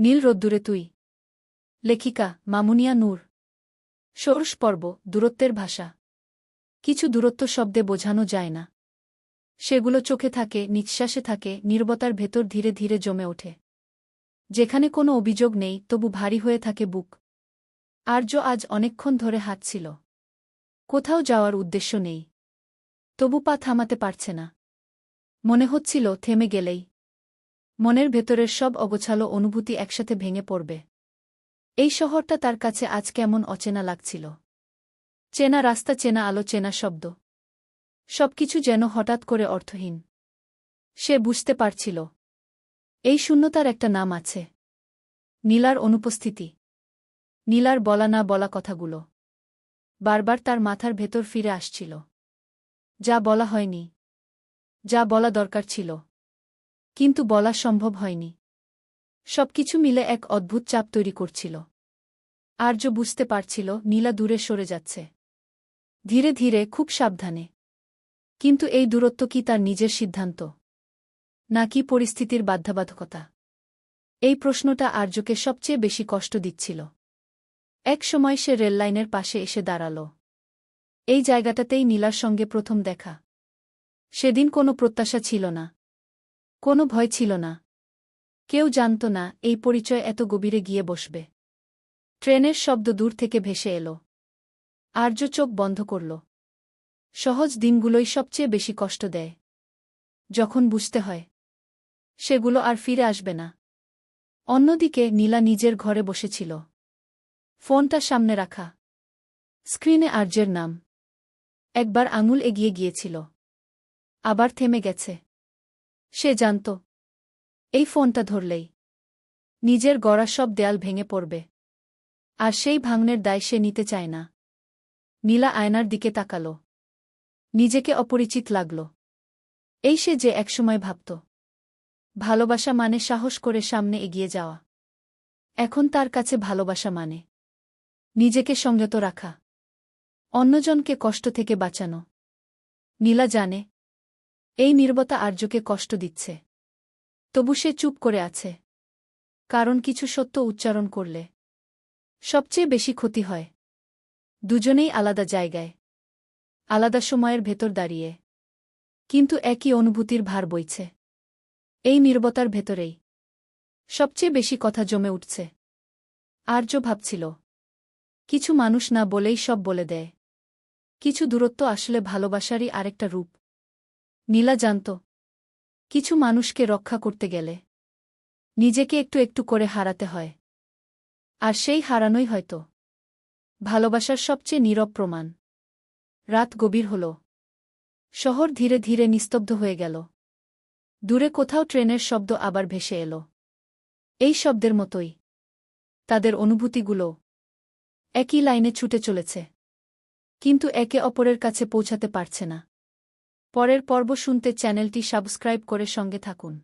নীল রোদ্দুরে তুই। লেখিকা, মামুনিয়া নূর। ষোড়শ পর্ব, দূরত্বের ভাষা। কিছু দূরত্ব শব্দে বোঝানো যায় না। সেগুলো চোখে থাকে, নিঃশ্বাসে থাকে, নির্বতার ভেতর ধীরে ধীরে জমে ওঠে। যেখানে কোনো অভিযোগ নেই, তবু ভারী হয়ে থাকে বুক। আর্য আজ অনেকক্ষণ ধরে হাঁটছিল। কোথাও যাওয়ার উদ্দেশ্য নেই। তবু পা থামাতে পারছে না। মনে হচ্ছিল, থেমে গেলেই। মনের ভেতরের সব অগোছালো অনুভূতি একসাথে ভেঙে পড়বে। এই শহরটা তার কাছে আজ কেমন অচেনা লাগছিল। চেনা রাস্তা, চেনা আলো, চেনা শব্দ। সবকিছু যেন হঠাৎ করে অর্থহীন। সে বুঝতে পারছিল। এই শূন্যতার একটা নাম আছে। নীলার অনুপস্থিতি। নীলার বলা না বলা কথাগুলো। বারবার তার মাথার ভেতর ফিরে আসছিল। যা বলা হয়নি। যা বলা দরকার ছিল। কিন্তু বলা সম্ভব হয়নি। সবকিছু মিলে এক অদ্ভুত চাপ তৈরি করছিল। আর্য বুঝতে পারছিল, নীলা দূরে সরে যাচ্ছে। ধীরে ধীরে, খুব সাবধানে। কিন্তু এই দূরত্ব কি তার নিজের সিদ্ধান্ত? নাকি পরিস্থিতির বাধ্যবাধকতা? এই প্রশ্নটা আর্যকে সবচেয়ে বেশি কষ্ট দিচ্ছিল। এক সময় সে রেললাইনের পাশে এসে দাঁড়াল। এই জায়গাটাতেই নীলার সঙ্গে প্রথম দেখা। সেদিন কোনো প্রত্যাশা ছিল না। কোনো ভয় ছিল না। কেউ জানত না, এই পরিচয় এত গভীরে গিয়ে বসবে। ট্রেনের শব্দ দূর থেকে ভেসে এল। আর্য চোখ বন্ধ করল। সহজ দিনগুলোই সবচেয়ে বেশি কষ্ট দেয়। যখন বুঝতে হয়, সেগুলো আর ফিরে আসবে না। অন্যদিকে নীলা নিজের ঘরে বসেছিল। ফোনটা সামনে রাখা। স্ক্রিনে আর্যের নাম। একবার আঙুল এগিয়ে গিয়েছিল। আবার থেমে গেছে। সে জানত। এই ফোনটা ধরলেই। নিজের গড়া সব দেয়াল ভেঙে পড়বে। আর সেই ভাঙনের দায় সে নিতে চায় না। নীলা আয়নার দিকে তাকাল। নিজেকে অপরিচিত লাগল। এই সে যে একসময় ভাবত। ভালোবাসা মানে সাহস করে সামনে এগিয়ে যাওয়া। এখন তার কাছে ভালোবাসা মানে নিজেকে সংযত রাখা। অন্যজনকে কষ্ট থেকে বাঁচানো। নীলা জানে এই নির্বতা আর্যকে কষ্ট দিচ্ছে। তবু সে চুপ করে আছে। কারণ কিছু সত্য উচ্চারণ করলে সবচেয়ে বেশি ক্ষতি হয়। দুজনেই আলাদা জায়গায়, আলাদা সময়ের ভেতর দাঁড়িয়ে। কিন্তু একই অনুভূতির ভার বইছে। এই নির্বতার ভেতরেই সবচেয়ে বেশি কথা জমে উঠছে। আর্য ভাবছিল, কিছু মানুষ না বলেই সব বলে দেয়। কিছু দূরত্ব আসলে ভালোবাসারই আরেকটা রূপ। নীলা জানত, কিছু মানুষকে রক্ষা করতে গেলে নিজেকে একটু একটু করে হারাতে হয়। আর সেই হারানোই হয়তো। ভালোবাসার সবচেয়ে নীরব প্রমাণ। রাত গভীর হল। শহর ধীরে ধীরে নিস্তব্ধ হয়ে গেল। দূরে কোথাও ট্রেনের শব্দ আবার ভেসে এল। এই শব্দের মতোই। তাদের অনুভূতিগুলো একই লাইনে ছুটে চলেছে। কিন্তু একে অপরের কাছে পৌঁছাতে পারছে না। পরের পর্ব শুনতে চ্যানেলটি সাবস্ক্রাইব করে সঙ্গে থাকুন।